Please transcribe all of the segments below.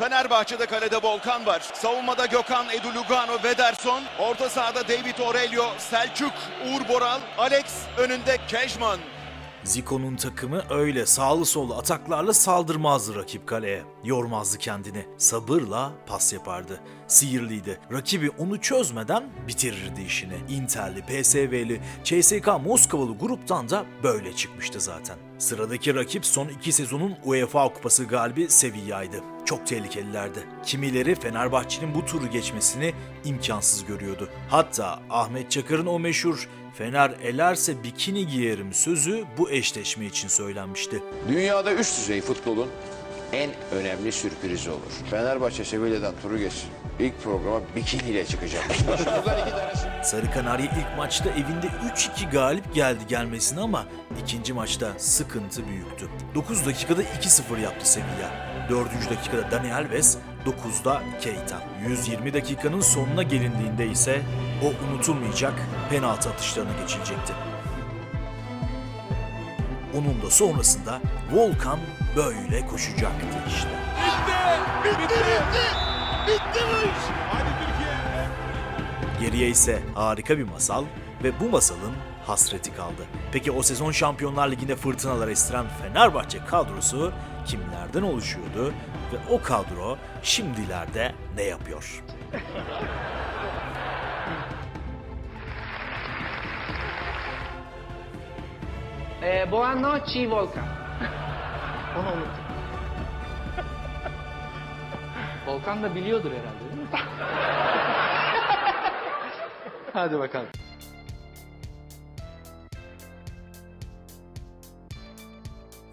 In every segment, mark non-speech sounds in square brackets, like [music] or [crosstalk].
Fenerbahçe'de kalede Volkan var. Savunmada Gökhan, Edu Lugano, Vederson. Orta sahada David Aurelio, Selçuk, Uğur Boral, Alex önünde Kejman. Zico'nun takımı öyle sağlı sollu ataklarla saldırmazdı rakip kaleye. Yormazdı kendini. Sabırla pas yapardı. Sihirliydi. Rakibi onu çözmeden bitirirdi işini. Inter'li, PSV'li, CSK Moskovalı gruptan da böyle çıkmıştı zaten. Sıradaki rakip son iki sezonun UEFA Kupası galibi Sevilla'ydı. Çok tehlikelilerdi. Kimileri Fenerbahçe'nin bu turu geçmesini imkansız görüyordu. Hatta Ahmet Çakar'ın o meşhur Fener elerse bikini giyerim sözü bu eşleşme için söylenmişti. Dünyada üst düzey futbolun en önemli sürprizi olur. Fenerbahçe Sevilla'dan turu geçsin. İlk programa bikiniyle [laughs] tanesi. Sarı Kanarya ilk maçta evinde 3-2 galip geldi gelmesine ama ikinci maçta sıkıntı büyüktü. 9 dakikada 2-0 yaptı Sevilla. 4. dakikada Dani Alves, 9'da Keita. 120 dakikanın sonuna gelindiğinde ise o unutulmayacak penaltı atışlarına geçilecekti. Onun da sonrasında Volkan böyle koşacaktı işte. Geriye ise harika bir masal ve bu masalın hasreti kaldı. Peki o sezon Şampiyonlar Ligi'nde fırtınalar estiren Fenerbahçe kadrosu kimlerden oluşuyordu ve o kadro şimdilerde ne yapıyor? [laughs] Eh, Boanoci Volkan. [laughs] Onu unuttum. [laughs] Volkan da biliyordur herhalde değil mi? Hadi bakalım.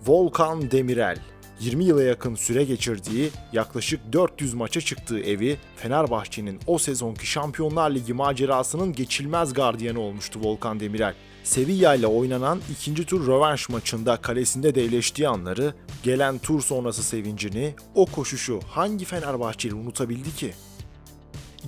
Volkan Demirel 20 yıla yakın süre geçirdiği, yaklaşık 400 maça çıktığı evi Fenerbahçe'nin o sezonki Şampiyonlar Ligi macerasının geçilmez gardiyanı olmuştu Volkan Demirel. Sevilla ile oynanan ikinci tur rövanş maçında kalesinde devleştiği anları, gelen tur sonrası sevincini, o koşuşu hangi Fenerbahçeli unutabildi ki?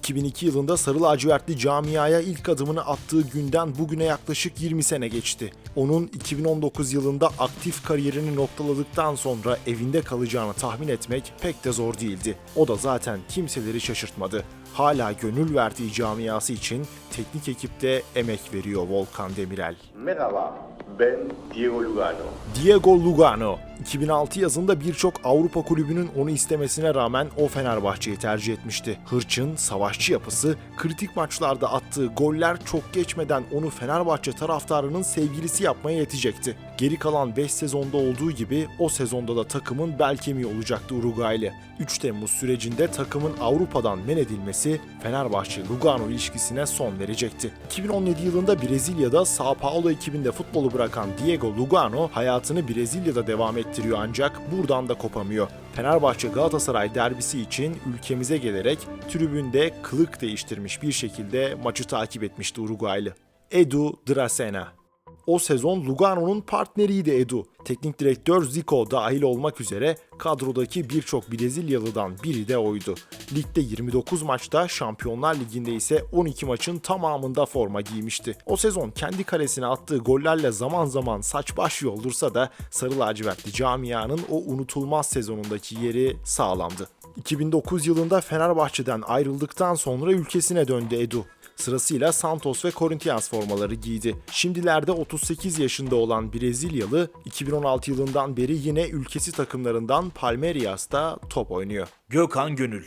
2002 yılında Sarı Lacivertli camiaya ilk adımını attığı günden bugüne yaklaşık 20 sene geçti. Onun 2019 yılında aktif kariyerini noktaladıktan sonra evinde kalacağını tahmin etmek pek de zor değildi. O da zaten kimseleri şaşırtmadı. Hala gönül verdiği camiası için teknik ekipte emek veriyor Volkan Demirel. Merhaba, ben Diego Lugano. Diego Lugano 2006 yazında birçok Avrupa kulübünün onu istemesine rağmen o Fenerbahçe'yi tercih etmişti. Hırçın, savaşçı yapısı, kritik maçlarda attığı goller çok geçmeden onu Fenerbahçe taraftarının sevgilisi yapmaya yetecekti. Geri kalan 5 sezonda olduğu gibi o sezonda da takımın bel kemiği olacaktı Uruguaylı. 3 Temmuz sürecinde takımın Avrupa'dan men edilmesi Fenerbahçe-Lugano ilişkisine son verecekti. 2017 yılında Brezilya'da Sao Paulo ekibinde futbolu bırakan Diego Lugano hayatını Brezilya'da devam ettiriyor ancak buradan da kopamıyor. Fenerbahçe Galatasaray derbisi için ülkemize gelerek tribünde kılık değiştirmiş bir şekilde maçı takip etmişti Uruguaylı. Edu Dracena o sezon Lugano'nun partneriydi Edu. Teknik direktör Zico dahil olmak üzere kadrodaki birçok Brezilyalıdan biri de oydu. Ligde 29 maçta, Şampiyonlar Ligi'nde ise 12 maçın tamamında forma giymişti. O sezon kendi kalesine attığı gollerle zaman zaman saç baş yoldursa da Sarı Lacivertli camianın o unutulmaz sezonundaki yeri sağlamdı. 2009 yılında Fenerbahçe'den ayrıldıktan sonra ülkesine döndü Edu. Sırasıyla Santos ve Corinthians formaları giydi. Şimdilerde 38 yaşında olan Brezilyalı 2016 yılından beri yine ülkesi takımlarından Palmeiras'ta top oynuyor. Gökhan Gönül.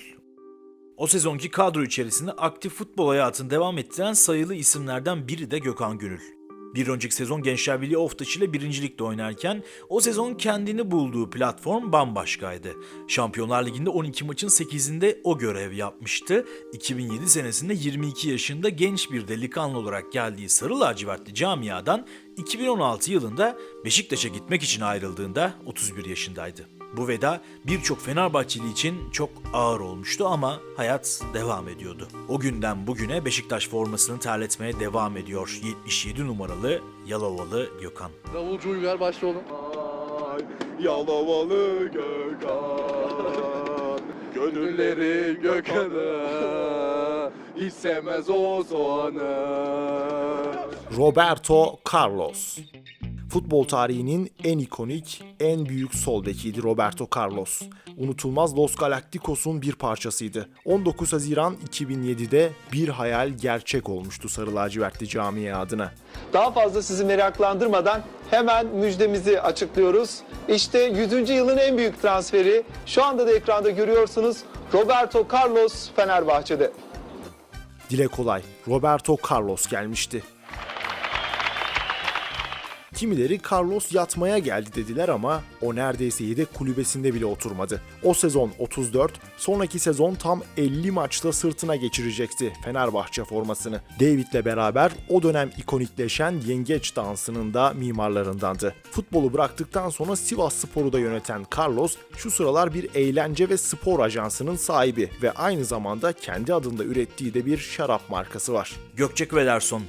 O sezonki kadro içerisinde aktif futbol hayatını devam ettiren sayılı isimlerden biri de Gökhan Gönül. Bir önceki sezon Gençler Birliği Oftaş ile birincilikte oynarken o sezon kendini bulduğu platform bambaşkaydı. Şampiyonlar Ligi'nde 12 maçın 8'inde o görev yapmıştı. 2007 senesinde 22 yaşında genç bir delikanlı olarak geldiği Sarı Lacivertli camiadan 2016 yılında Beşiktaş'a gitmek için ayrıldığında 31 yaşındaydı. Bu veda birçok Fenerbahçeli için çok ağır olmuştu ama hayat devam ediyordu. O günden bugüne Beşiktaş formasını terletmeye devam ediyor 77 numaralı Yalovalı Gökhan. Davulcu Uygar başla oğlum. Yalovalı Gökhan, Gönülleri Gökhan'a istemez o soğanı. Roberto Carlos Futbol tarihinin en ikonik, en büyük sol bekiydi Roberto Carlos. Unutulmaz Los Galacticos'un bir parçasıydı. 19 Haziran 2007'de bir hayal gerçek olmuştu Sarı Lacivertli Camia adına. Daha fazla sizi meraklandırmadan hemen müjdemizi açıklıyoruz. İşte 100. yılın en büyük transferi şu anda da ekranda görüyorsunuz. Roberto Carlos Fenerbahçe'de. Dile kolay, Roberto Carlos gelmişti. Kimileri Carlos yatmaya geldi dediler ama o neredeyse yedek kulübesinde bile oturmadı. O sezon 34, sonraki sezon tam 50 maçta sırtına geçirecekti Fenerbahçe formasını. David'le beraber o dönem ikonikleşen yengeç dansının da mimarlarındandı. Futbolu bıraktıktan sonra Sivas Spor'u da yöneten Carlos şu sıralar bir eğlence ve spor ajansının sahibi ve aynı zamanda kendi adında ürettiği de bir şarap markası var. Gökçek Vederson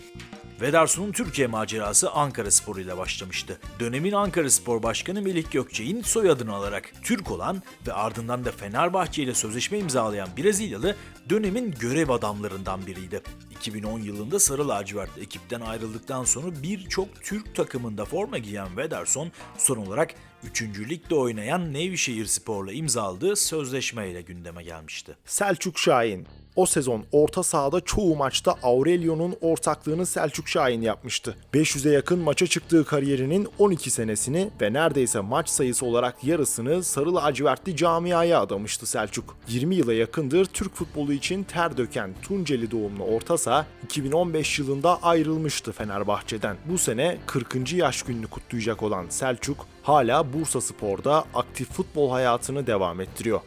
Vederson'un Türkiye macerası Ankara Spor ile başlamıştı. Dönemin Ankara Spor Başkanı Melih Gökçek'in soyadını alarak Türk olan ve ardından da Fenerbahçe ile sözleşme imzalayan Brezilyalı dönemin görev adamlarından biriydi. 2010 yılında Sarı Lacivert ekipten ayrıldıktan sonra birçok Türk takımında forma giyen Vederson son olarak 3. Lig'de oynayan Nevşehir Spor'la imzaladığı sözleşmeyle gündeme gelmişti. Selçuk Şahin. O sezon orta sahada çoğu maçta Aurelio'nun ortaklığını Selçuk Şahin yapmıştı. 500'e yakın maça çıktığı kariyerinin 12 senesini ve neredeyse maç sayısı olarak yarısını sarı lacivertli camiaya adamıştı Selçuk. 20 yıla yakındır Türk futbolu için ter döken Tunceli doğumlu orta saha 2015 yılında ayrılmıştı Fenerbahçe'den. Bu sene 40. yaş gününü kutlayacak olan Selçuk hala Bursa Spor'da aktif futbol hayatını devam ettiriyor.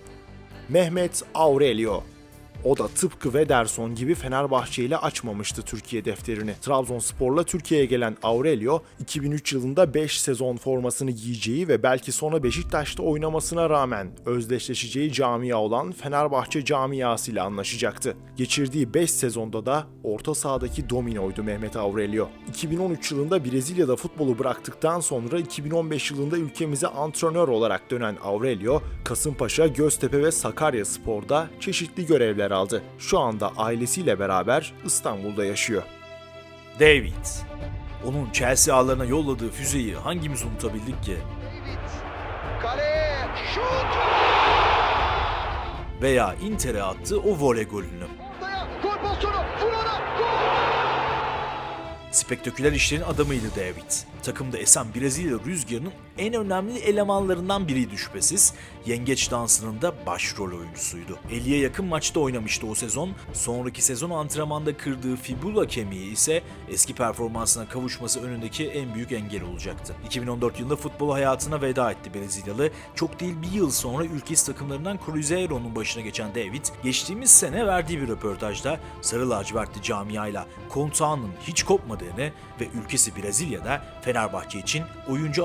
Mehmet Aurelio o da tıpkı Vederson gibi Fenerbahçe ile açmamıştı Türkiye defterini. Trabzonspor'la Türkiye'ye gelen Aurelio, 2003 yılında 5 sezon formasını giyeceği ve belki sonra Beşiktaş'ta oynamasına rağmen özdeşleşeceği camia olan Fenerbahçe camiası ile anlaşacaktı. Geçirdiği 5 sezonda da orta sahadaki dominoydu Mehmet Aurelio. 2013 yılında Brezilya'da futbolu bıraktıktan sonra 2015 yılında ülkemize antrenör olarak dönen Aurelio, Kasımpaşa, Göztepe ve Sakarya Spor'da çeşitli görevler aldı. Şu anda ailesiyle beraber İstanbul'da yaşıyor. David. Onun Chelsea ağlarına yolladığı füzeyi hangimiz unutabildik ki? Kale, şut! Veya Inter'e attığı o voley golünü. Spektaküler işlerin adamıydı David. Takımda esen Brezilya rüzgarının en önemli elemanlarından biriydi şüphesiz. Yengeç dansının da başrol oyuncusuydu. 50'ye yakın maçta oynamıştı o sezon. Sonraki sezon antrenmanda kırdığı fibula kemiği ise eski performansına kavuşması önündeki en büyük engel olacaktı. 2014 yılında futbol hayatına veda etti Brezilyalı. Çok değil bir yıl sonra ülkesi takımlarından Cruzeiro'nun başına geçen David, geçtiğimiz sene verdiği bir röportajda Sarı lacivertli camiayla kontağının hiç kopmadığını ve ülkesi Brezilya'da Fenerbahçe için oyuncu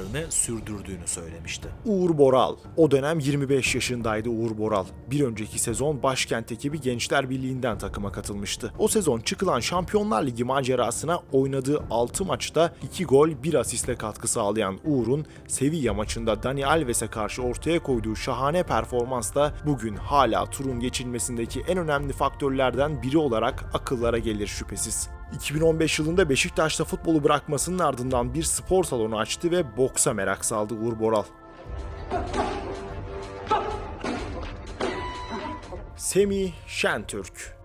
araştırmalarını sürdürdüğünü söylemişti. Uğur Boral. O dönem 25 yaşındaydı Uğur Boral. Bir önceki sezon başkent ekibi Gençler Birliği'nden takıma katılmıştı. O sezon çıkılan Şampiyonlar Ligi macerasına oynadığı 6 maçta 2 gol 1 asistle katkı sağlayan Uğur'un Sevilla maçında Dani Alves'e karşı ortaya koyduğu şahane performans da bugün hala turun geçilmesindeki en önemli faktörlerden biri olarak akıllara gelir şüphesiz. 2015 yılında Beşiktaş'ta futbolu bırakmasının ardından bir spor salonu açtı ve boksa merak saldı Uğur Boral. Semih Şentürk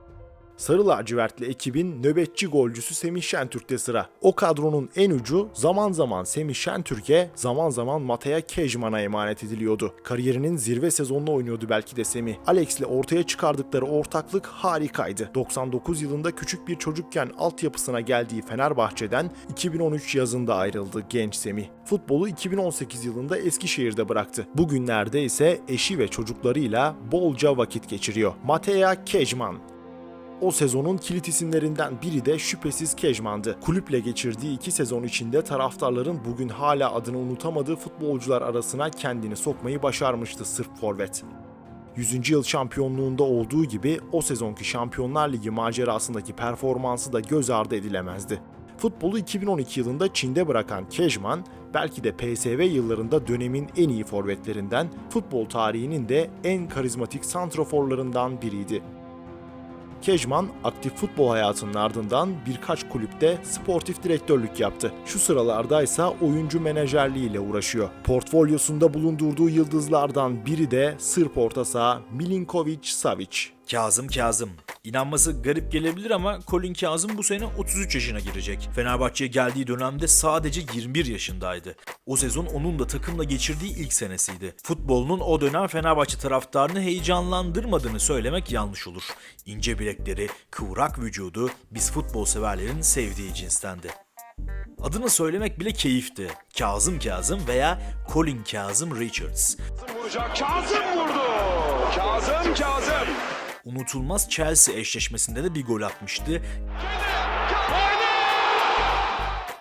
Sarı lacivertli ekibin nöbetçi golcüsü Semih Şentürk'te sıra. O kadronun en ucu zaman zaman Semih Şentürk'e, zaman zaman Matea Kejman'a emanet ediliyordu. Kariyerinin zirve sezonunu oynuyordu belki de Semih. Alex'le ortaya çıkardıkları ortaklık harikaydı. 99 yılında küçük bir çocukken altyapısına geldiği Fenerbahçe'den 2013 yazında ayrıldı genç Semih. Futbolu 2018 yılında Eskişehir'de bıraktı. Bugünlerde ise eşi ve çocuklarıyla bolca vakit geçiriyor. Matea Kejman o sezonun kilit isimlerinden biri de şüphesiz Kejman'dı. Kulüple geçirdiği iki sezon içinde taraftarların bugün hala adını unutamadığı futbolcular arasına kendini sokmayı başarmıştı Sırp forvet. 100. yıl şampiyonluğunda olduğu gibi o sezonki Şampiyonlar Ligi macerasındaki performansı da göz ardı edilemezdi. Futbolu 2012 yılında Çin'de bırakan Kejman, belki de PSV yıllarında dönemin en iyi forvetlerinden, futbol tarihinin de en karizmatik santroforlarından biriydi. Kejman aktif futbol hayatının ardından birkaç kulüpte sportif direktörlük yaptı. Şu sıralarda ise oyuncu menajerliğiyle uğraşıyor. Portfolyosunda bulundurduğu yıldızlardan biri de Sırp orta saha Milinkovic Savic. Kazım Kazım. İnanması garip gelebilir ama Colin Kazım bu sene 33 yaşına girecek. Fenerbahçe'ye geldiği dönemde sadece 21 yaşındaydı. O sezon onun da takımla geçirdiği ilk senesiydi. Futbolunun o dönem Fenerbahçe taraftarını heyecanlandırmadığını söylemek yanlış olur. İnce bilekleri, kıvrak vücudu biz futbol severlerin sevdiği cinstendi. Adını söylemek bile keyifti. Kazım Kazım veya Colin Kazım Richards. Kazım vurdu. Kazım Kazım. Unutulmaz Chelsea eşleşmesinde de bir gol atmıştı.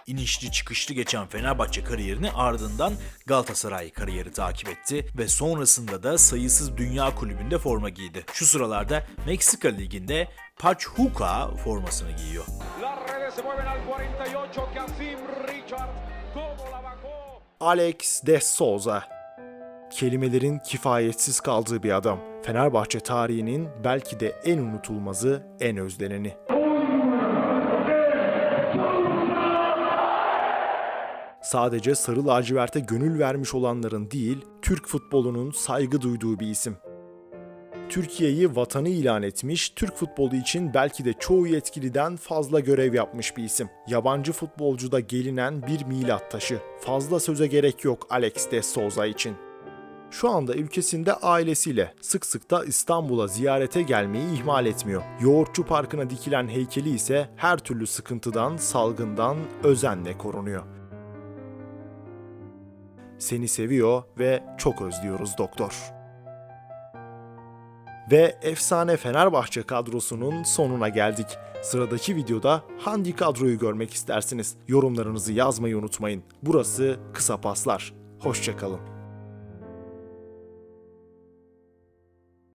İnişli çıkışlı geçen Fenerbahçe kariyerini ardından Galatasaray kariyeri takip etti ve sonrasında da sayısız dünya kulübünde forma giydi. Şu sıralarda Meksika Ligi'nde Pachuca formasını giyiyor. Alex de Souza. Kelimelerin kifayetsiz kaldığı bir adam. Fenerbahçe tarihinin belki de en unutulmazı, en özleneni. Sadece sarı laciverte gönül vermiş olanların değil, Türk futbolunun saygı duyduğu bir isim. Türkiye'yi vatanı ilan etmiş, Türk futbolu için belki de çoğu yetkiliden fazla görev yapmış bir isim. Yabancı futbolcuda gelinen bir milat taşı. Fazla söze gerek yok Alex de Souza için. Şu anda ülkesinde ailesiyle sık sık da İstanbul'a ziyarete gelmeyi ihmal etmiyor. Yoğurtçu Parkı'na dikilen heykeli ise her türlü sıkıntıdan, salgından özenle korunuyor. Seni seviyor ve çok özlüyoruz doktor. Ve efsane Fenerbahçe kadrosunun sonuna geldik. Sıradaki videoda hangi kadroyu görmek istersiniz? Yorumlarınızı yazmayı unutmayın. Burası Kısa Paslar. Hoşçakalın.